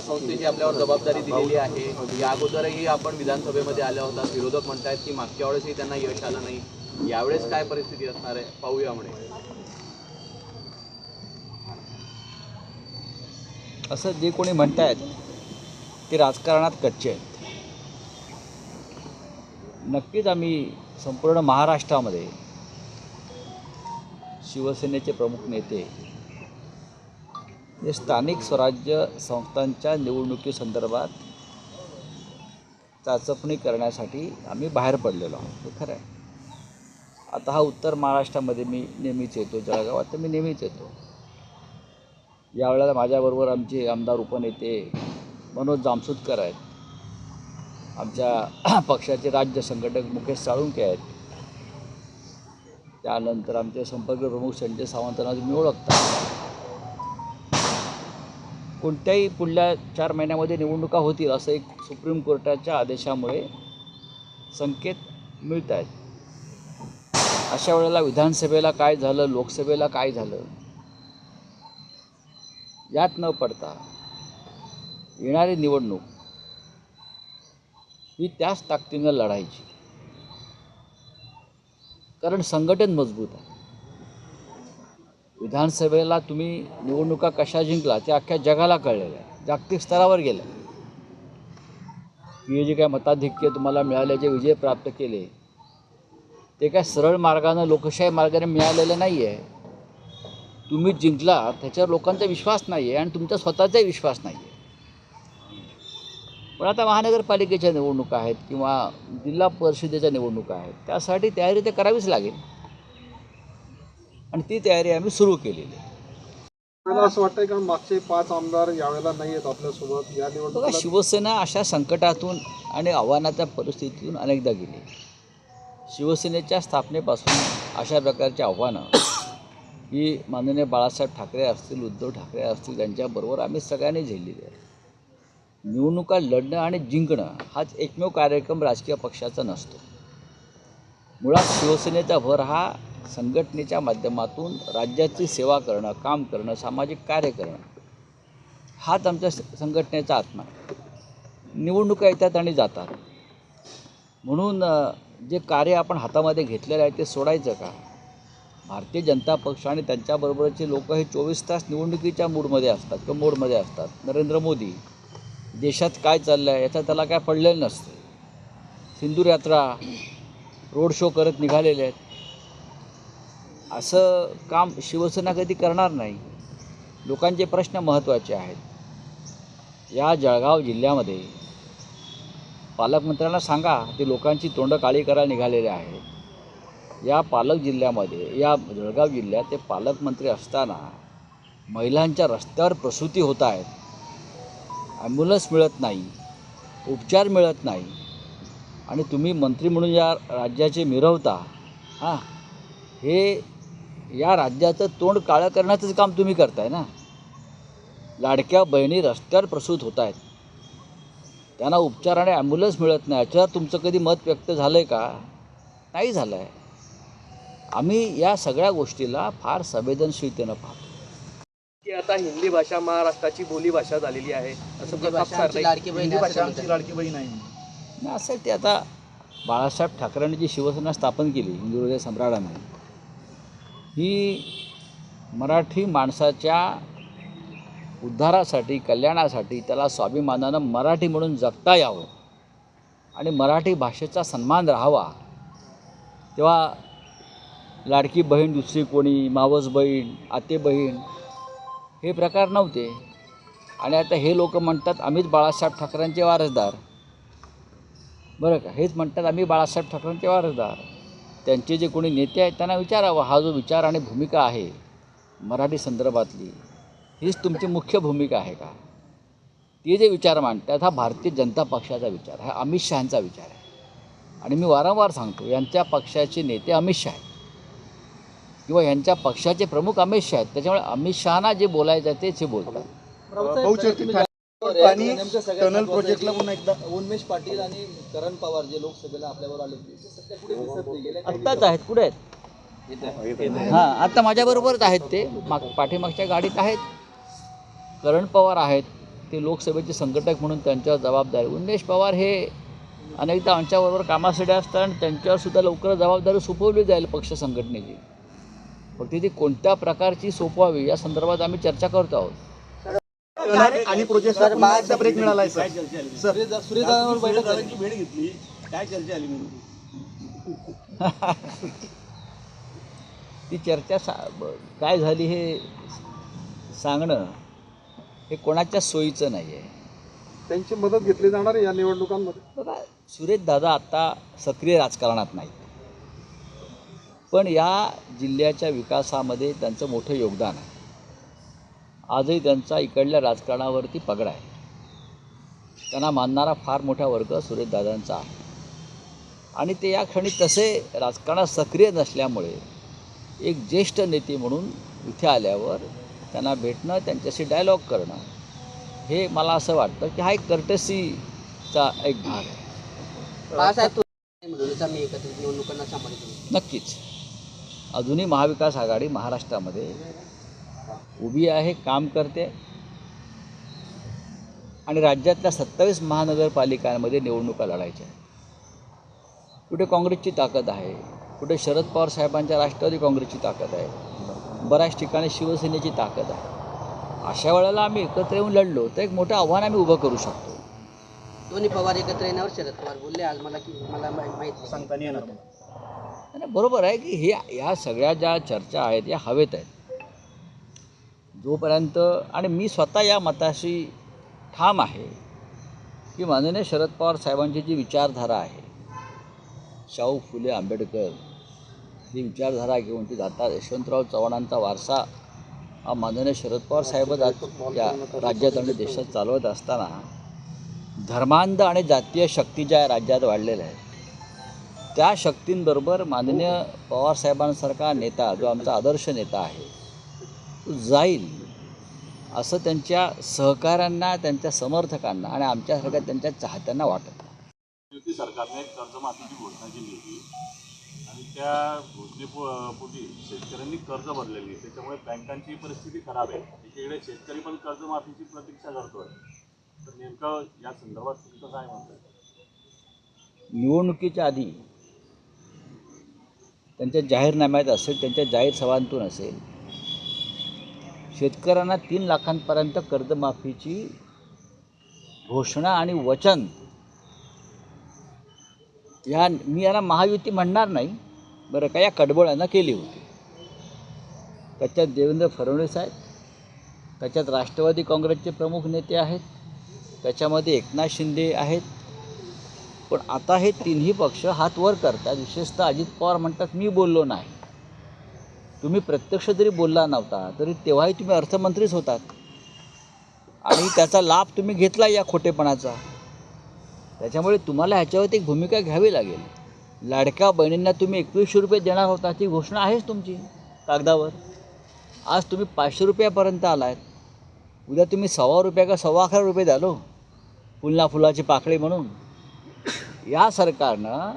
संस्थेची आपल्यावर जबाबदारी दिलेली आहे. या अगोदरही आपण विधानसभेमध्ये आल्या होता. विरोधक म्हणतायत की मागच्या वेळेसही त्यांना यश आलं नाही. यावेळेस काय परिस्थिती असणार आहे? पाहूया म्हणे असं जे कोणी म्हणतायत ते राजकारणात कच्चे आहेत. नक्कीच आम्ही संपूर्ण महाराष्ट्रामध्ये शिवसेनेचे प्रमुख नेते हे स्थानिक स्वराज्य संस्थांच्या निवडणुकीसंदर्भात चाचपणी करण्यासाठी आम्ही बाहेर पडलेलो आहोत. हे खरं आहे. आता हा उत्तर महाराष्ट्रामध्ये मी नेहमीच येतो जळगावात तर मी नेहमीच येतो. यावेळेला माझ्याबरोबर आमचे आमदार उपनेते मनोज जामसुदकर आहेत. आमच्या पक्षाचे राज्य संघटक मुकेश साळुंके आहेत. त्यानंतर आमचे संपर्क प्रमुख संजय सावंतांना तुम्ही ओळखता. कोणत्याही पुढल्या चार महिन्यामध्ये निवडणुका होतील असं एक सुप्रीम कोर्टाच्या आदेशामुळे संकेत मिळत आहेत अशा वेळेला विधानसभेला काय झालं लोकसभेला काय झालं यात न पडता येणारी निवडणूक ही त्याच ताकदीनं लढायची. कारण संघटन मजबूत आहे. विधानसभेला तुम्ही निवडणुका कशा जिंकला ते अख्ख्या जगाला कळलेलं आहे. जागतिक स्तरावर गेलं. हे जे काय मताधिक्य तुम्हाला मिळाले जे विजय प्राप्त केले. ते काय सरळ मार्गानं लोकशाही मार्गाने मिळालेलं नाही आहे तुम्ही जिंकला त्याच्यावर लोकांचा विश्वास नाही आहे आणि तुमचा स्वतःचाही विश्वास नाही आहे पण आता महानगरपालिकेच्या निवडणुका आहेत किंवा जिल्हा परिषदेच्या निवडणुका आहेत त्यासाठी तयारी ते करावीच लागेल. आणि ती तयारी आम्ही सुरू केलेली आहे. मला असं वाटतंय का मागचे पाच आमदार यावेळेला नाही आहेत आपल्यासोबत? या बघा निवडणुकीला शिवसेना अशा संकटातून आणि आव्हानाच्या परिस्थितीतून अनेकदा गेली. शिवसेनेच्या स्थापनेपासून अशा प्रकारची आव्हानं ही माननीय बाळासाहेब ठाकरे असतील उद्धव ठाकरे असतील त्यांच्याबरोबर आम्ही सगळ्यांनी झेललेली आहे. निवडणुका लढणं आणि जिंकणं हाच एकमेव कार्यक्रम राजकीय पक्षाचा नसतो. मुळात शिवसेनेचा भर हा संघटनेच्या माध्यमातून राज्याची सेवा करणं काम करणं सामाजिक कार्य करणं हाच आमच्या संघटनेचा आत्मा आहे. निवडणुका येतात आणि जातात. म्हणून जे कार्य आपण हातामध्ये घेतलेलं आहे ते सोडायचं का? भारतीय जनता पक्ष आणि त्यांच्याबरोबरचे लोक हे चोवीस तास निवडणुकीच्या मूडमध्ये असतात किंवा मोडमध्ये असतात. नरेंद्र मोदी देशात काय चाललं आहे याचा त्याला काय पडलेलं नसतं. सिंदूर यात्रा रोड शो करत निघालेले आहेत. असं काम शिवसेना कधी करणार नाही. लोकांचे प्रश्न महत्त्वाचे आहेत. या जळगाव जिल्ह्यामध्ये पालकमंत्र्यांना सांगा ते लोकांची तोंड काळी करायला निघालेले आहेत. या पालक जिल्ह्यामध्ये या जळगाव जिल्ह्यात ते पालकमंत्री असताना महिलांच्या रस्त्यावर प्रसूती होत आहेत. ॲम्ब्युलन्स मिळत नाही उपचार मिळत नाही आणि तुम्ही मंत्री म्हणून या राज्याचे मिरवता हां हे या राज्याचं तोंड काळं करण्याचंच काम तुम्ही करताय ना? लाडक्या बहिणी रस्त्यावर प्रसूत होत आहेत त्यांना उपचार आणि ॲम्ब्युलन्स मिळत नाही. याच्यावर तुमचं कधी मत व्यक्त झालं आहे का? नाही झालं आहे आम्ही या सगळ्या गोष्टीला फार संवेदनशीलतेनं पाहतो. की आता हिंदी भाषा महाराष्ट्राची बोली भाषा झालेली आहे. असं प्रताप सरनाईक लाडकी बहीण. लाडकी आहे. नाही असं ते आता बाळासाहेब ठाकरेंनी जी शिवसेना स्थापन केली हिंदू हृदय सम्राटाने ही मराठी माणसाच्या उद्धारासाठी कल्याणासाठी त्याला स्वाभिमानानं मराठी म्हणून जगता यावं आणि मराठी भाषेचा सन्मान राहावा. तेव्हा लाडकी बहीण दुसरी कोणी मावस बहीण आते बहीण हे प्रकार नव्हते. आणि आता हे लोक म्हणतात आम्हीच बाळासाहेब ठाकरेंचे वारसदार. बरं का? हेच म्हणतात आम्ही बाळासाहेब ठाकरेंचे वारसदार. त्यांचे जे कोणी नेते आहेत त्यांना विचारावं. हा जो विचार आणि भूमिका आहे मराठी संदर्भातली हीच तुमची मुख्य भूमिका आहे का? ते जे विचार मांडतात हा भारतीय जनता पक्षाचा विचार हा अमित शहांचा विचार आहे. आणि मी वारंवार सांगतो यांच्या पक्षाचे नेते अमित शहा आहेत. किंवा यांच्या पक्षाचे प्रमुख अमित शहा आहेत. त्याच्यामुळे अमित शहाना जे बोलायचं आहे तेच हे बोलतात. आणि टनल प्रोजेक्टला पुन्हा एकदा उन्मेष पाटील आणि करण पवार जे लोकसभेला आपल्यावर आले होते. आत्ताच आहेत. कुठे आहेत? हां आता माझ्याबरोबरच आहेत ते. माग पाठीमागच्या गाडीत आहेत. करण पवार आहेत. ते लोकसभेचे संघटक म्हणून त्यांच्यावर जबाबदारी. उन्मेष पवार हे अनेकदा आमच्याबरोबर कामासाठी असतात आणि त्यांच्यावर सुद्धा लवकर जबाबदारी सोपवली जाईल पक्ष संघटनेची. फक्त ती कोणत्या प्रकारची सोपवावी या संदर्भात आम्ही चर्चा करतो आहोत. आणि प्रोजेक्टला पुन्हा एकदा ब्रेक मिळाला आहे सर सर भेट घेतली. काय चर्चा आली म्हणून? ती चर्चा सा काय झाली हे सांगणं हे कोणाच्या सोयीचं नाही आहे त्यांची मदत घेतली जाणार आहे या निवडणुकांमध्ये. बघा सुरेश दादा आत्ता सक्रिय राजकारणात नाहीत. पण या जिल्ह्याच्या विकासामध्ये त्यांचं मोठं योगदान आहे. आजही त्यांचा इकडल्या राजकारणावरती पगडा आहे. त्यांना मानणारा फार मोठा वर्ग सुरेश दादांचा आहे. आणि ते या क्षणी तसे राजकारणात सक्रिय नसल्यामुळे एक ज्येष्ठ नेते म्हणून इथे आल्यावर त्यांना भेटणं त्यांच्याशी डायलॉग करणं हे मला असं वाटतं की हा एक कर्टसीचा एक भाग आहे. नक्कीच. अजूनही महाविकास आघाडी महाराष्ट्रामध्ये उभी आहे काम करते. आणि राज्यातल्या सत्तावीस महानगरपालिकांमध्ये निवडणुका लढायच्या. कुठे काँग्रेसची ताकद आहे? कुठे शरद पवार साहेबांच्या राष्ट्रवादी काँग्रेसची ताकद आहे? बऱ्याच ठिकाणी शिवसेनेची ताकद आहे. अशा वेळेला आम्ही एकत्र येऊन लढलो तर एक मोठं आव्हान आम्ही उभं करू शकतो. दोन्ही पवार एकत्र येण्यावर शरद पवार बोलले आज मला की मला माहीत नाही. सांगता नाही येणार. आणि बरोबर आहे की हे या सगळ्या ज्या चर्चा आहेत या हवेत आहेत जोपर्यंत आणि मी स्वतः या मताशी ठाम आहे की माननीय शरद पवार साहेबांची जी विचारधारा आहे शाहू फुले आंबेडकर ही विचारधारा घेऊन ती जातात. यशवंतराव चव्हाणांचा वारसा हा माननीय शरद पवार साहेबच आज या राज्यात आणि देशात चालवत असताना धर्मांध आणि जातीय शक्ती ज्या राज्यात वाढलेल्या आहेत त्या शक्तींबरोबर माननीय पवारसाहेबांसारखा नेता जो आमचा आदर्श नेता आहे जाईल असं त्यांच्या सहकाऱ्यांना त्यांच्या समर्थकांना आणि आमच्यासारख्या त्यांच्या चाहत्यांना वाटत. युती सरकारने कर्जमाफीची घोषणा केली होती आणि त्या घोषणेपोटी शेतकऱ्यांनी कर्ज भरलेली आहे. त्याच्यामुळे बँकांची परिस्थिती खराब आहे. एकीकडे शेतकरी पण कर्जमाफीची प्रतीक्षा करतोय. तर नेमकं या संदर्भात तुमचं काय म्हणतं निवडणुकीच्या आधी त्यांच्या जाहीरनाम्यात असेल त्यांच्या जाहीर सभांतून असेल शेतकऱ्यांना तीन लाखांपर्यंत कर्जमाफीची घोषणा आणि वचन. या मी यांना महायुती म्हणणार नाही बरं का या कडबोळ्यांना केली होती. त्याच्यात देवेंद्र फडणवीस आहेत त्याच्यात राष्ट्रवादी काँग्रेसचे प्रमुख नेते आहेत त्याच्यामध्ये एकनाथ शिंदे आहेत. पण आता हे तिन्ही पक्ष हात वर करतात विशेषतः अजित पवार म्हणतात मी बोललो नाही. तुम्ही प्रत्यक्ष जरी बोलला नव्हता तरी तेव्हाही तुम्ही अर्थमंत्रीच होतात. आणि त्याचा लाभ तुम्ही घेतला या खोटेपणाचा. त्याच्यामुळे तुम्हाला ह्याच्यावरती एक भूमिका घ्यावी लागेल. लाडक्या बहिणींना तुम्ही एकवीसशे रुपये देणार होता ती घोषणा आहेच तुमची कागदावर. आज तुम्ही पाचशे रुपयापर्यंत आलात उद्या तुम्ही सव्वा रुपया का सव्वा अकरा रुपये द्यालो? फुलना फुलाची पाकळी म्हणून. या सरकारनं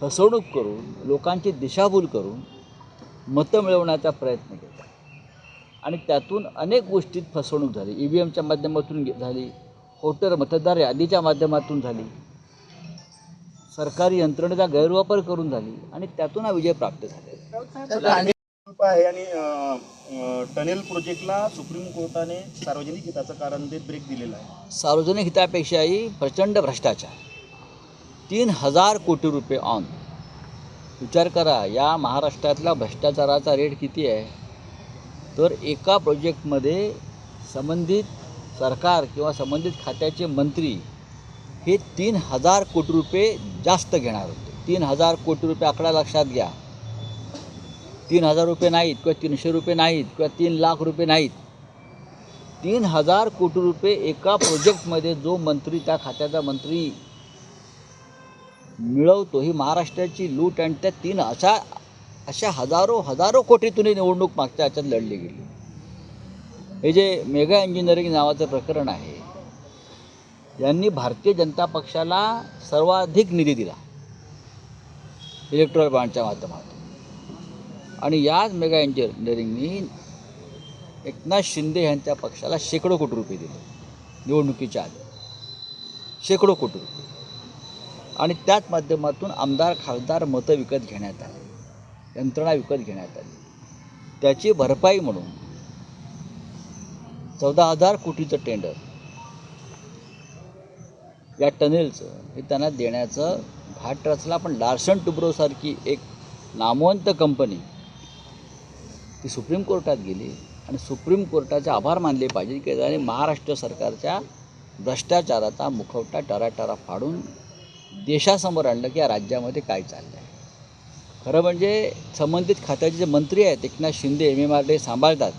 फसवणूक करून लोकांची दिशाभूल करून मतं मिळवण्याचा प्रयत्न केला. आणि त्यातून अनेक गोष्टीत फसवणूक झाली. ई व्ही एमच्या माध्यमातून झाली. वोटर मतदार यादीच्या माध्यमातून झाली. सरकारी यंत्रणेचा गैरवापर करून झाली. आणि त्यातून हा विजय प्राप्त झाला. आहे आणि टनेल प्रोजेक्टला सुप्रीम कोर्टाने सार्वजनिक हिताचं कारण देत ब्रेक दिलेला आहे. सार्वजनिक हितापेक्षाही प्रचंड भ्रष्टाचार. तीन हजार कोटी रुपये ऑन. विचार करा या महाराष्ट्रातला भ्रष्टाचाराचा रेट किती आहे? तर एका प्रोजेक्टमध्ये संबंधित सरकार किंवा संबंधित खात्याचे मंत्री हे तीन हजार कोटी रुपये जास्त घेणार होते. तीन हजार कोटी रुपये आकडा लक्षात घ्या. तीन हजार रुपये नाहीत किंवा तीनशे रुपये नाहीत किंवा तीन लाख रुपये नाहीत. तीन हजार कोटी रुपये एका प्रोजेक्टमध्ये जो मंत्री त्या खात्याचा मंत्री मिळवतो. ही महाराष्ट्राची लूट आणि त्या तीन अशा अशा हजारो हजारो कोटीतून ही निवडणूक मागच्या याच्यात लढली गेली. हे जे मेगा इंजिनिअरिंग नावाचं प्रकरण आहे यांनी भारतीय जनता पक्षाला सर्वाधिक निधी दिला इलेक्ट्रॉल बॉन्डच्या माध्यमातून. आणि याच मेगा इंजिनिअरिंगनी एकनाथ शिंदे यांच्या पक्षाला शेकडो कोटी रुपये दिले निवडणुकीच्या आधी. शेकडो कोटी रुपये. आणि त्याच माध्यमातून आमदार खासदार मतं विकत घेण्यात आली. यंत्रणा विकत घेण्यात आली. त्याची भरपाई म्हणून चौदा हजार कोटीचं टेंडर या टनेलचं हे त्यांना देण्याचं घाट रचला. पण लार्सन टुब्रोसारखी एक नामवंत कंपनी ती सुप्रीम कोर्टात गेली आणि सुप्रीम कोर्टाचे आभार मानले पाहिजे की त्याने महाराष्ट्र सरकारच्या भ्रष्टाचाराचा मुखवटा टराटरा फाडून देशासमोर आणलं की या राज्यामध्ये काय चाललं आहे खरं म्हणजे संबंधित खात्याचे जे मंत्री आहेत Eknath Shinde M. M. R. Day सांभाळतात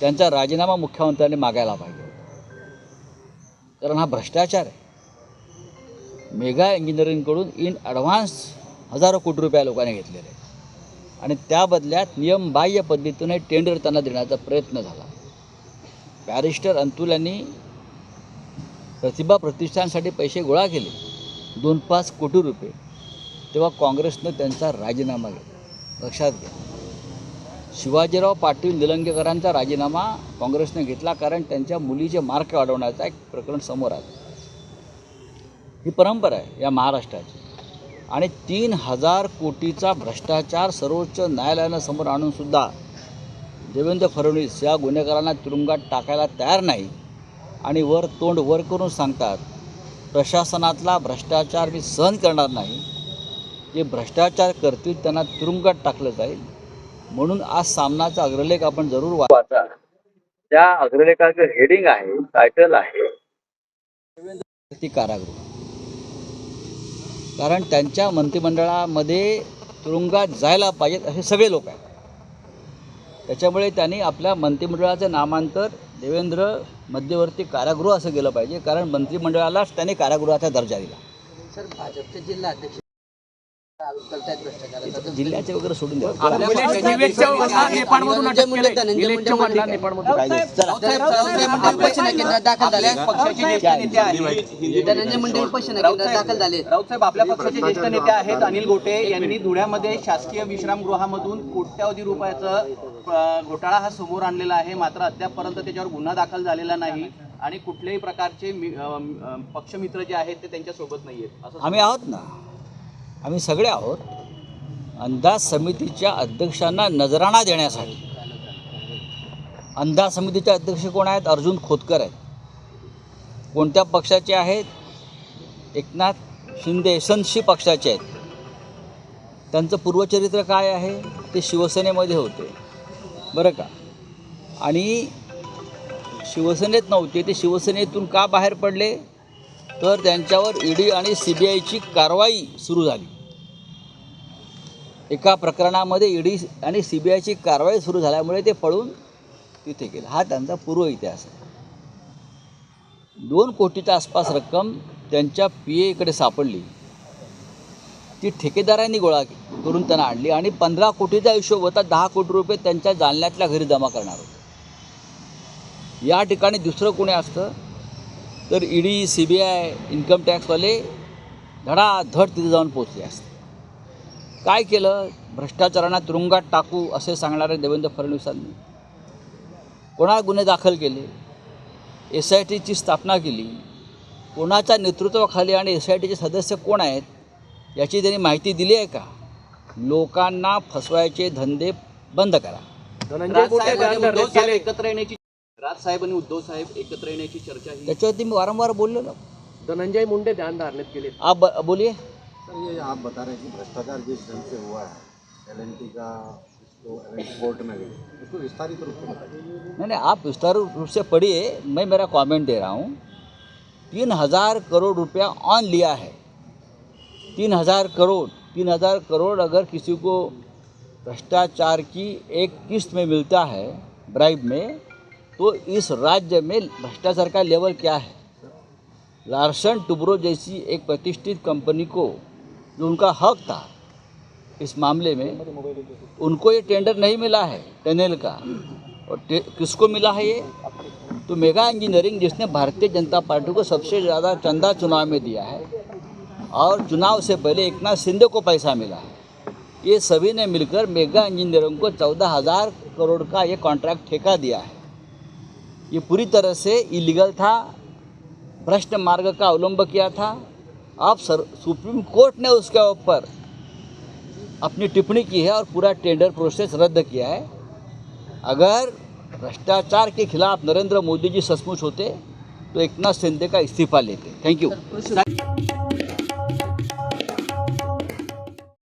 त्यांचा राजीनामा मुख्यमंत्र्यांनी मागायला पाहिजे कारण हा भ्रष्टाचार आहे. मेगा इंजिनिअरिंगकडून इन ॲडव्हान्स हजारो कोटी रुपया लोकांनी घेतलेले आहेत. आणि त्या बदल्यात नियमबाह्य पद्धतीने टेंडर त्यांना देण्याचा प्रयत्न झाला. बॅरिस्टर अंतुल यांनी प्रतिभा प्रतिष्ठानसाठी पैसे गोळा केले. दोन पाच कोटी रुपये तेव्हा काँग्रेसनं त्यांचा राजीनामा घेतला. लक्षात घ्या. शिवाजीराव पाटील निलंगेकरांचा राजीनामा काँग्रेसने घेतला कारण त्यांच्या मुलीचे मार्क वाढवण्याचा एक प्रकरण समोर आलं. ही परंपरा आहे या महाराष्ट्राची. आणि तीन हजार कोटीचा भ्रष्टाचार सर्वोच्च न्यायालयानं समोर आणूनसुद्धा देवेंद्र फडणवीस या गुन्हेगारांना तुरुंगात टाकायला तयार नाही आणि वर तोंड वर करून सांगतात प्रशासनातला भ्रष्टाचार मी सहन करणार नाही. जे भ्रष्टाचार करतील त्यांना तुरुंगात टाकलं जाईल. म्हणून आज सामनाचा अग्रलेख आपण जरूर वाचा. त्या अग्रलेखाचं हेडिंग आहे टायटल आहे. कारागृह. कारण त्यांच्या मंत्रिमंडळामध्ये तुरुंगात जायला पाहिजेत असे सगळे लोक आहेत. त्याच्यामुळे त्यांनी आपल्या मंत्रिमंडळाचं नामांतर देवेंद्र मध्यवर्ती कारागृह असं गेलं पाहिजे कारण मंत्रिमंडळालाच त्याने कारागृहाचा दर्जा दिला. सर भाजपचे जिल्हा अध्यक्ष जिल्ह्याचे वगैरे सोडून दाखल झाले. आहेत. राऊतसाहेब आपल्या पक्षाचे ज्येष्ठ नेते अनिल गोटे यांनी धुळ्यामध्ये शासकीय विश्रामगृहामधून कोट्यावधी रुपयाचं घोटाळा हा समोर आणलेला आहे. मात्र अद्यापपर्यंत त्याच्यावर गुन्हा दाखल झालेला नाही आणि कुठल्याही प्रकारचे पक्षमित्र जे आहेत ते त्यांच्यासोबत नाही आहेत असं आम्ही आहोत ना? आम्ही सगळे आहोत अंदाज समितीच्या अध्यक्षांना नजराणा देण्यासाठी. अंदाज समितीचे अध्यक्ष कोण आहेत? अर्जुन खोतकर आहेत. कोणत्या पक्षाचे आहेत? एकनाथ शिंदे एसनशी पक्षाचे आहेत. त्यांचं पूर्वचरित्र काय आहे? ते शिवसेनेमध्ये होते. बरं का? आणि शिवसेनेत नव्हते ते शिवसेनेतून का बाहेर पडले? तर त्यांच्यावर ईडी आणि सी बी आयची कारवाई सुरू झाली. एका प्रकरणामध्ये ईडी आणि सी बी आयची कारवाई सुरू झाल्यामुळे ते पळून तिथे गेले. हा त्यांचा पूर्व इतिहास आहे. दोन कोटीच्या आसपास रक्कम त्यांच्या पी एकडे सापडली. ती ठेकेदारांनी गोळा करून त्यांना आणली आणि पंधरा कोटीचा हिशोब होता दहा कोटी रुपये त्यांच्या जालन्यातल्या घरी जमा करणार होते. या ठिकाणी दुसरं कोणी असतं तर ED C B I income टॅक्सवाले धडाधड तिथे जाऊन पोचले असते. काय केलं? भ्रष्टाचारांना तुरुंगात टाकू असे सांगणारे देवेंद्र फडणवीसांनी. कोणा गुन्हे दाखल केले? एस आय टीची स्थापना केली. कोणाच्या नेतृत्वाखाली आणि एस आय टीचे सदस्य कोण आहेत? याची त्यांनी माहिती दिली आहे का? लोकांना फसवायचे धंदे बंद करा. साहेब एकत्र येण्याची राजसाहेब आणि उद्धव साहेब एकत्र येण्याची चर्चा त्याच्यावरती मी वारंवार बोललेलो धनंजय मुंडे ध्यान धारनेत गेले आप ब- बोलिए सर, ये आप बता रहे हैं कि भ्रष्टाचार जिस ढंग से हुआ है एल एन टी का कोर्ट में उसको विस्तारित रूप से बताइए। नहीं नहीं, आप विस्तार रूप से पढ़िए, मैं मेरा कमेंट दे रहा हूँ। तीन हज़ार करोड़ रुपया ऑन लिया है। तीन हज़ार करोड़, तीन हज़ार करोड़ अगर किसी को भ्रष्टाचार की एक किस्त में मिलता है ब्राइब में तो इस राज्य में भ्रष्टाचार का लेवल क्या है? लार्सन टुब्रो जैसी एक प्रतिष्ठित कंपनी को जो उनका हक था, इस मामले में उनको ये टेंडर नहीं मिला है टनल का। और किसको मिला है ये? तो मेगा इंजीनियरिंग जिसने भारतीय जनता पार्टी को सबसे ज़्यादा चंदा चुनाव में दिया है, और चुनाव से पहले एक नाथ शिंदे को पैसा मिला है। ये सभी ने मिलकर मेगा इंजीनियरिंग को चौदह हज़ार करोड़ का ये कॉन्ट्रैक्ट ठेका दिया है। ये पूरी तरह से इलीगल था, भ्रष्ट मार्ग का अवलंब किया था अब सर, सुप्रीम कोर्ट ने उसके ऊपर अपनी टिप्पणी की है और पूरा टेंडर प्रोसेस रद्द किया है। अगर भ्रष्टाचार के खिलाफ नरेंद्र मोदी जी सचमुच होते तो एक नाथ सिंधे का इस्तीफा लेते। Thank you.